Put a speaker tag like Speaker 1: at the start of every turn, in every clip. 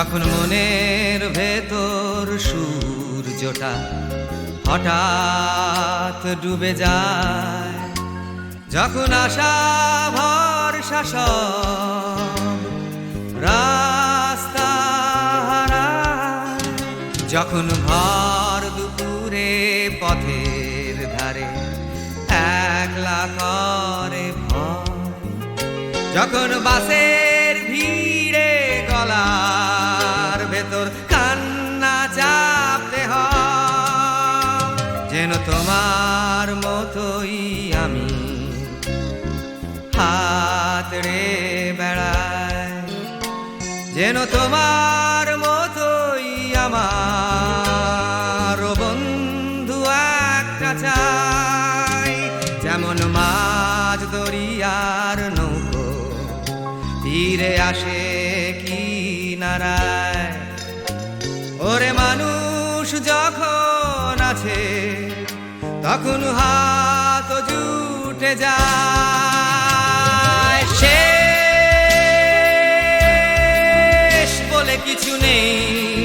Speaker 1: যখন মনের ভেতর সূর্যটা হঠাৎ ডুবে যায়, যখন আশা ভরসা রাস্তা যখন ভর দুপুরে পথের ধারে একলা করে ভয়, যখন বাসের ভিড়ে গলার যেন তখন হাত জুটে যায়। শেষ বলে কিছু নেই।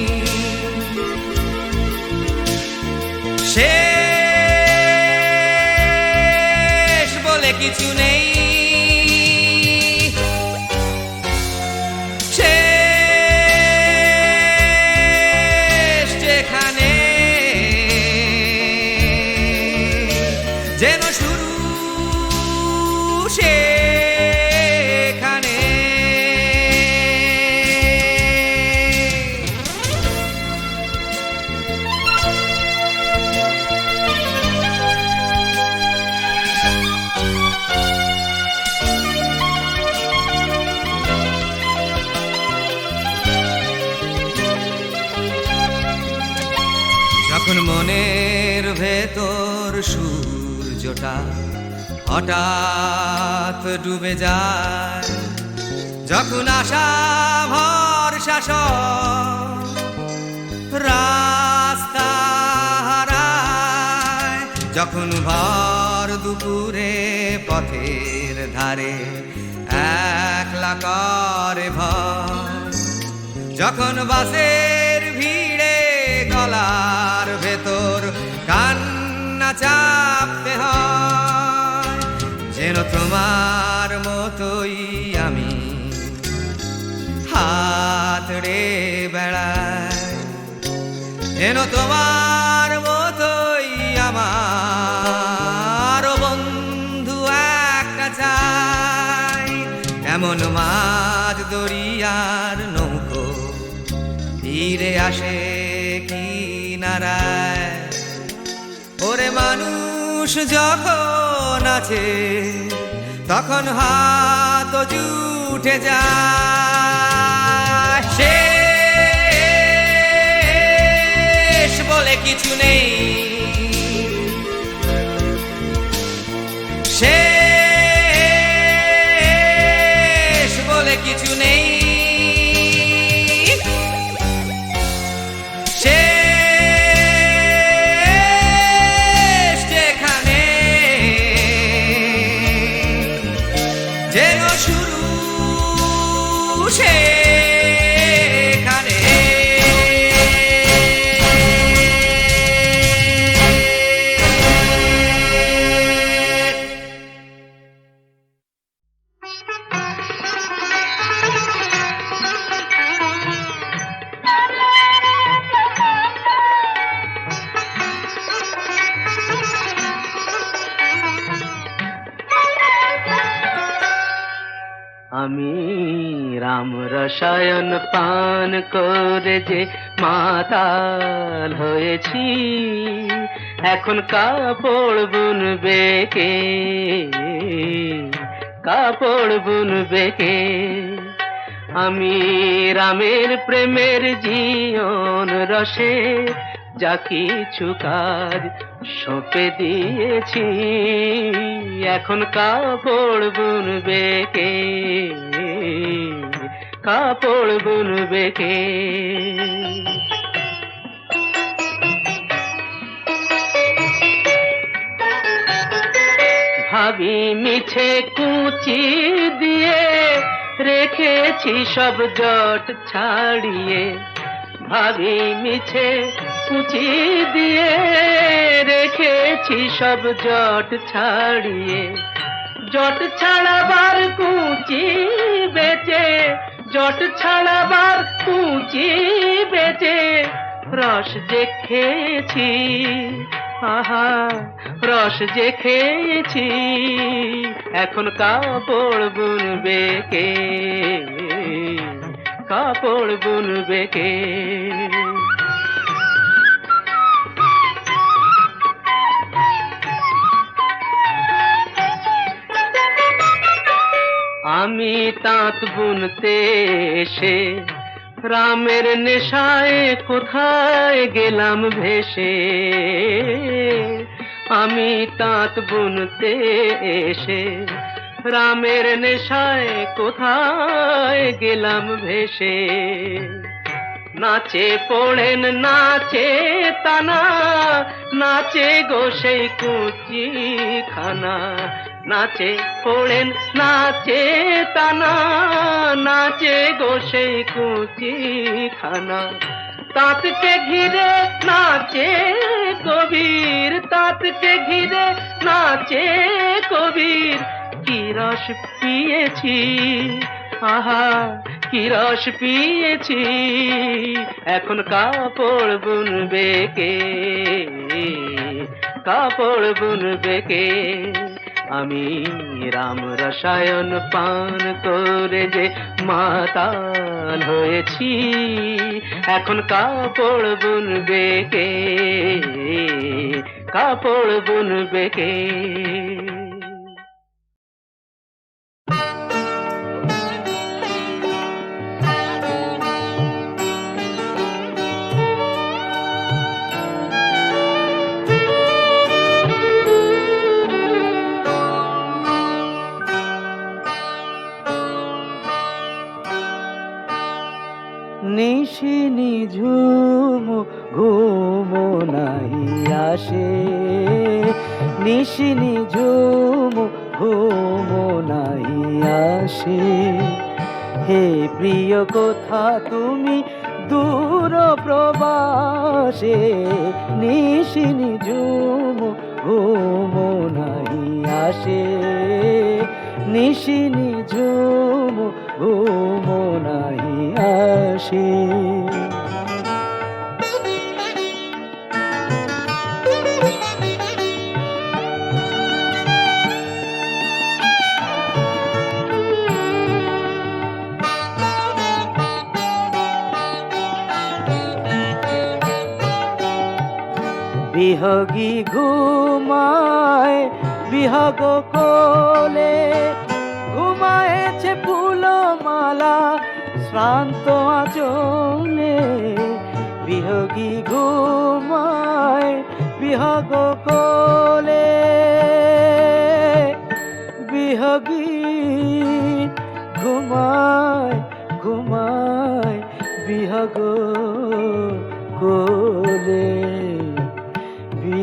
Speaker 1: ভেতর সূর্যটা হঠাৎ ডুবে যায়। যখন আশা ভরসা রাস্তা হারায়, যখন ভর দুপুরে পথের ধারে একলা করে ভয় যখন বাসের ভিড়ে গলার ভেতর চাপতে হয়, যেন তোমার মতোই আমি। হাত রে বেড়াই যেন তোমার মতোই আমার। বন্ধু, একটা চাই, এমন মাঝ দরিয়ার নৌকো, তীরে আসে কি নারায় মানুষ যখন আছে তখন হাত জুটে যায়। শেষ বলে কিছু নেই।
Speaker 2: রসায়ন পান করে যে মাতাল হয়েছি। এখন কাপড় বুনবে কে? কাপড় বুনবে কে? আমি রামের প্রেমের জীবন রসে যা কিছু কাজ সঁপে দিয়েছি। এখন কাপড় বুনবে কে? কাপড় বুনবে কে? ভাবি মিছে কুচি দিয়ে রেখেছি সব জট ছাড়িয়ে। ভাবি মিছে কুচি দিয়ে রেখেছি সব জট ছাড়িয়ে। জট ছাড়াবার কুচি বেচে জট ছাড়াবার পুঁচি বেঁচে, রস যে খেয়েছি, আহা, রস দেখেছি এখন কাপড় বুনবে কে? কাপড় বুনবে কে? আমি তাঁত বুনতে এসে রামের নেশায় কোথায় গেলাম ভেসে? আমি তাঁত বুনতে এসে রামের নেশায় কোথায় গেলাম ভেসে? নাচে পড়েন, নাচে তানা, নাচে গো সেই কুচি খানা নাচে পড়েন নাচে, তানা, নাচে গো সেই কুচি খানা। তাঁতকে ঘিরে নাচে কবির তাঁতকে ঘিরে নাচে কবির। কি রস পিয়েছি, আহা, কি রস পিয়েছি। এখন কাপড় বুনবে কে? কাপড় বুনবে কে? আমি রাম রসায়ন পান করে যে মাতাল হয়েছি, এখন কাপড় বুনবে কে? কাপড় বুনবে কে? নাহি আসে। নিশি নিঝুম, ঘুম নাহি আসে। হে প্রিয়, কথা তুমি দূর প্রবাসে? নিশি নিঝুম, ঘুম নাহি আসে। নিশি নিঝুম, ঘুম নাহি আসে। বিহগী ঘুমায়, বিহগ কোলে ঘুমায়েছে ফুলমালা, শ্রান্ত আচলে বিহগী ঘুমায়, বিহগ কোলে বিহগী ঘুমায় ঘুমায় বিহগ কোলে।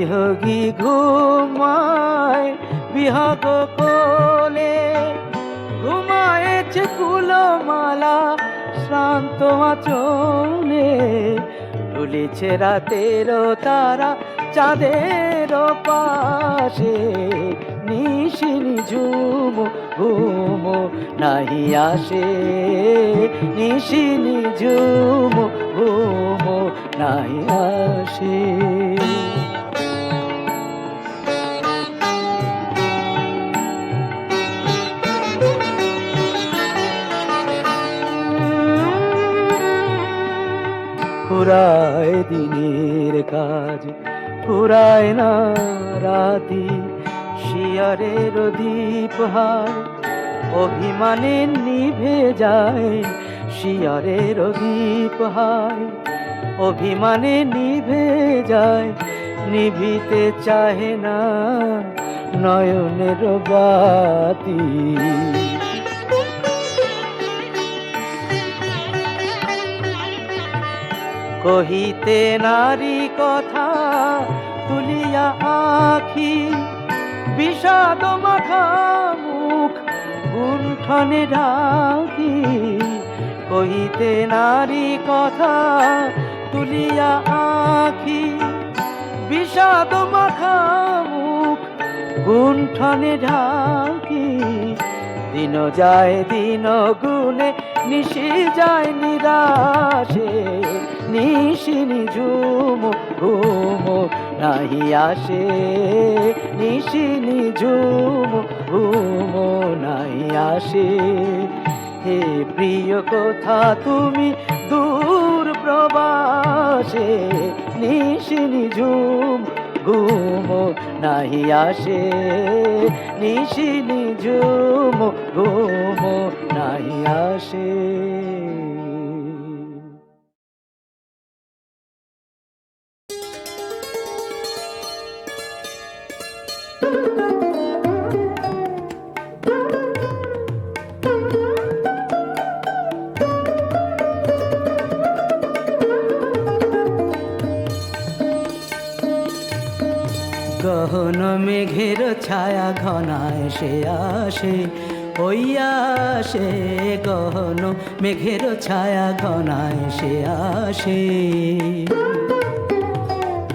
Speaker 2: বিহগী ঘুমায়, বিহগ কোলে। ঘুমায়েছে কুলমালা শান্ত আচলে। ডুলেছে রাতের তারা, চাঁদের পাশে। নিশি নিঝুম ঘুম নাহি আসে। নিশি নিঝুম ঘুম নাহি আসে। ফুরায় দিনের কাজ ফুরায় না রাতি, শিয়ারের দীপ হার অভিমানে নিভে যায়, শিয়ারের দীপ হার অভিমানে নিভে যায়, নিভিতে চাহে না নয়নের বাতি। কহিতে নারী কথা তুলিয়া আখি, বিষাদ মাখা মুখ, গুণ্ঠনে ঢাকি। কহিতে নারী কথা তুলিয়া আখি, বিষাদ মাখা মুখ, গুণ্ঠনে ঢাকি। দিন যায় দিন গুনে নিশি যায় নিরাশে, নিশি নিঝুম, ঘুম নাহি আসে, নিশি নিঝুম, ঘুম নাহি আসে। হে প্রিয় কথা, তুমি দূর প্রবাসে, নিশি নিঝুম ঘুম নাহি আসে। নিশি নিঝুম ঘুম নাহি আসে। ছায়া ঘনায় সে আসে, ওই আসে গহন মেঘের ছায়া ঘনায় সে আসে।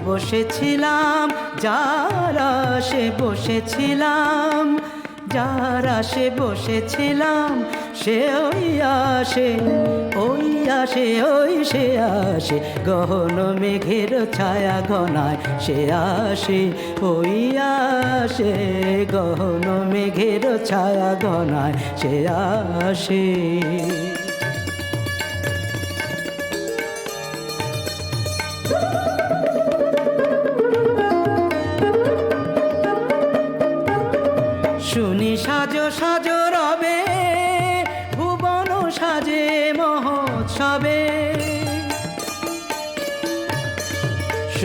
Speaker 2: বসেছিলাম, যারা সে বসেছিলাম যার আসে বসেছিলাম, সে ওই আসে ওই আসে, ওই সে আসে। গহন মেঘের ছায়া ঘনায় সে আসে, ওই আসে। গহন মেঘের ছায়া ঘনায় সে আসে।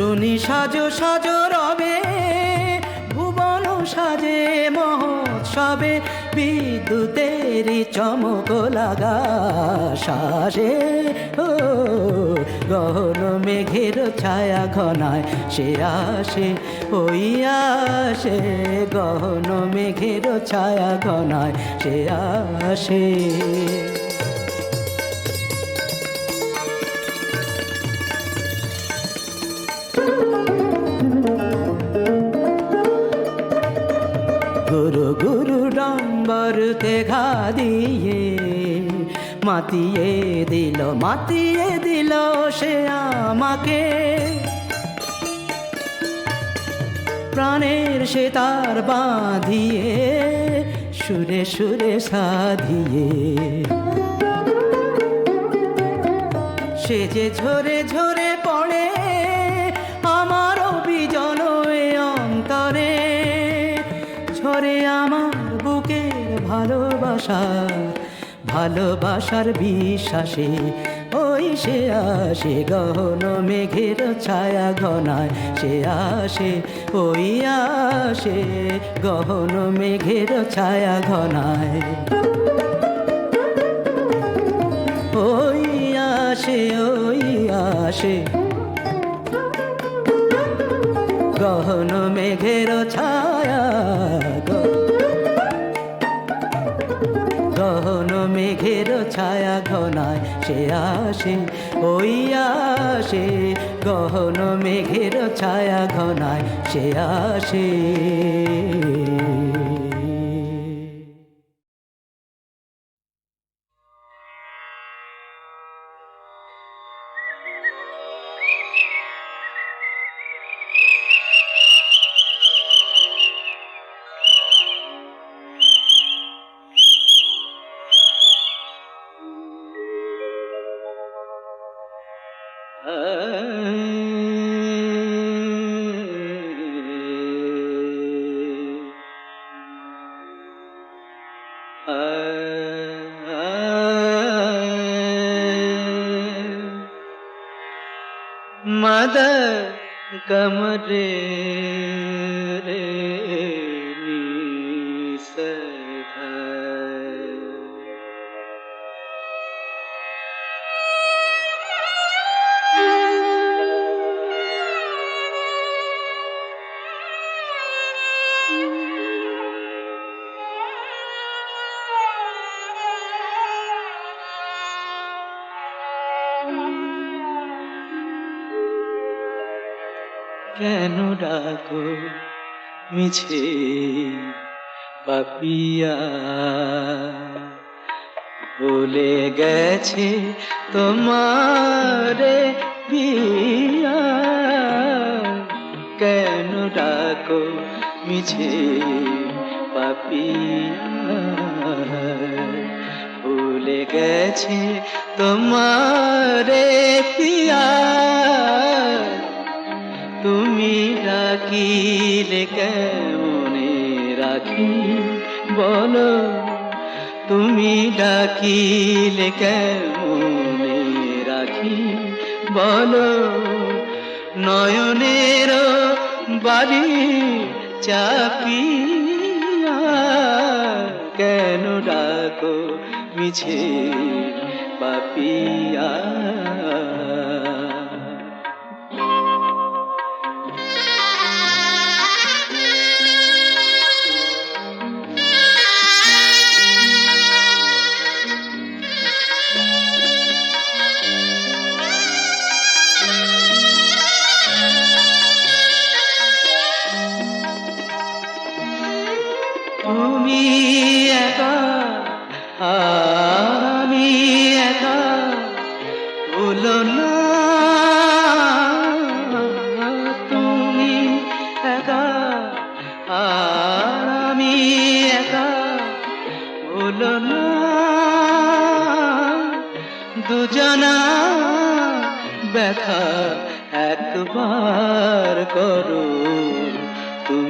Speaker 2: শুনি সাজো সাজো রবে, ভুবন সাজে মহোৎসবে বিদ্যুতেরই চমক লাগা শ্বাসে ও, গহন মেঘের ছায়া ঘনায় সে আসে ওই আসে। গহন মেঘের ছায়া ঘনায় সে আসে। ডম্বরতে ঘা দিয়ে মাতিয়ে দিল মাতিয়ে দিল সে আমাকে। প্রাণের সে তার বাঁধিয়ে, সুরে সুরে সাধিয়ে। সে যে ঝরে ঝরে ভালোবাসা ভালোবাসার বিশ্বাসে ওই সে আসে গহন মেঘের ছায়া ঘনায়, সে আসে, ওই আসে গহন মেঘের ছায়া ঘনায়। ওই আসে ওই আসে গহন মেঘের ছায়া গহন মেঘের ছায়া ঘনায় সে আসে ওই আসে। গহন মেঘের ছায়া ঘনায় সে আসে। कमरे কেন ডাকো? মিছে পাপিয়া। ভুলে গেছে তোমারে পিয়া কেন ডাকো? মিছে পাপিয়া। ভুলে গেছে তোমারে পিয়া তুমি ডাকিলে কেমনে রাখি? বলো, তুমি ডাকিলে কেমনে রাখি? বলো, নয়নের বাড়ি চাপিয়া কেন ডাকো, মিছে পাপিয়া?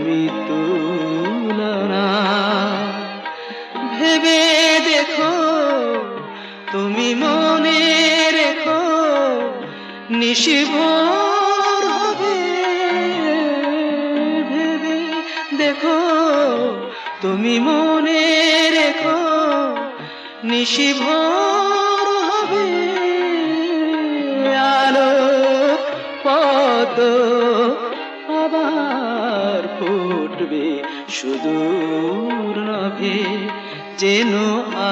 Speaker 2: তুমি তুলনা ভেবে দেখো, তুমি মনে রেখো নিশিভোর হবে। ভেবে দেখো, তুমি মনে রেখো নিশিভোর হবে। আলো পদ ফুটবে সুদূর নভে যেন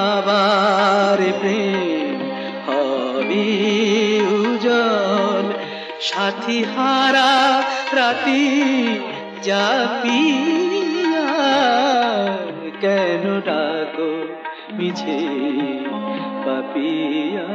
Speaker 2: আবার প্রেম হবে উজল সাথী হারা রাতি জাপিয়া, কেন ডাকো মিছে পাপিয়া?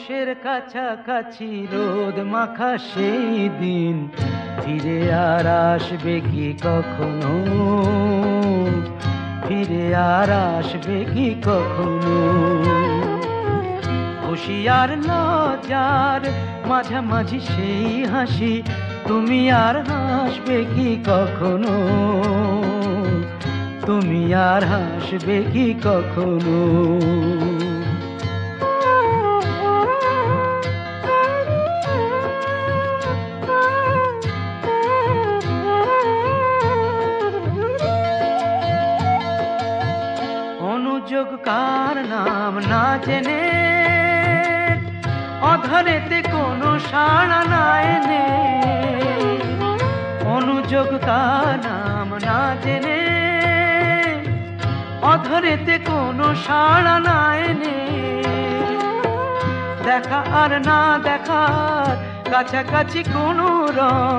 Speaker 2: পৌষের কাছাকাছি রোদ মাখা সেই দিন। ফিরে আর আসবে কি কখনো? ফিরে আর আসবে কি কখনো? হুশিয়ার লজার মাঝামাঝি সেই হাসি, তুমি আর হাসবে কি কখনো? তুমি আর হাসবে কি কখনো? অনুযোগ কার নাম না জেনে অধরেতে কোনো সাড়া না এনে। অনুযোগ কার নাম না জেনে অধরেতে কোনো সাড়া না এনে। দেখা আর না দেখার কাছাকাছি কোনো রং,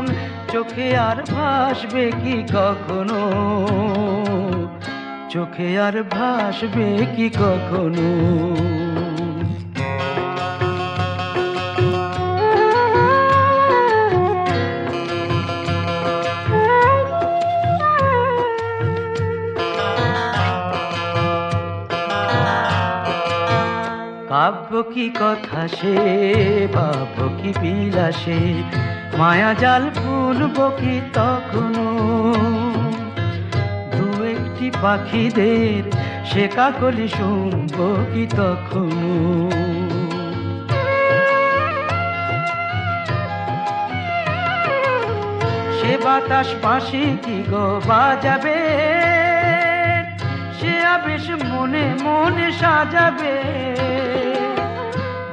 Speaker 2: চোখে আর ভাসবে কি কখনো? চোখে আর ভাসবে কি কখনো? কাব্য কি কথা সে, ভাবব কি বিলাসে, মায়া জাল ফুলব কি তখনো? পাখিদের সে কাকলি শুনব কি তখনো? সে বাতাস পাশে কি গো বাজাবে? সে আবেশ মনে মনে সাজাবে।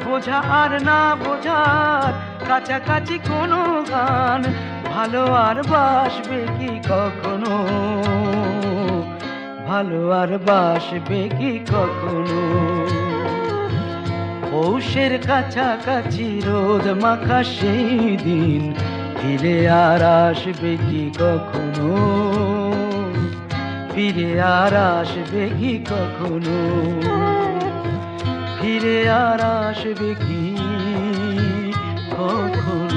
Speaker 2: বোঝা আর না বোঝার কাছাকাছি কোনো গান, ভালো আর বাসবে কি কখনো? ভালো আর বাসবে কি কখনো? পৌষের কাছাকাছি রোদ মাখা সেই দিন, ফিরে আর আসবে কি কখনো? ফিরে আর আসবে কি কখনো? ফিরে আর আসবে কি কখনো?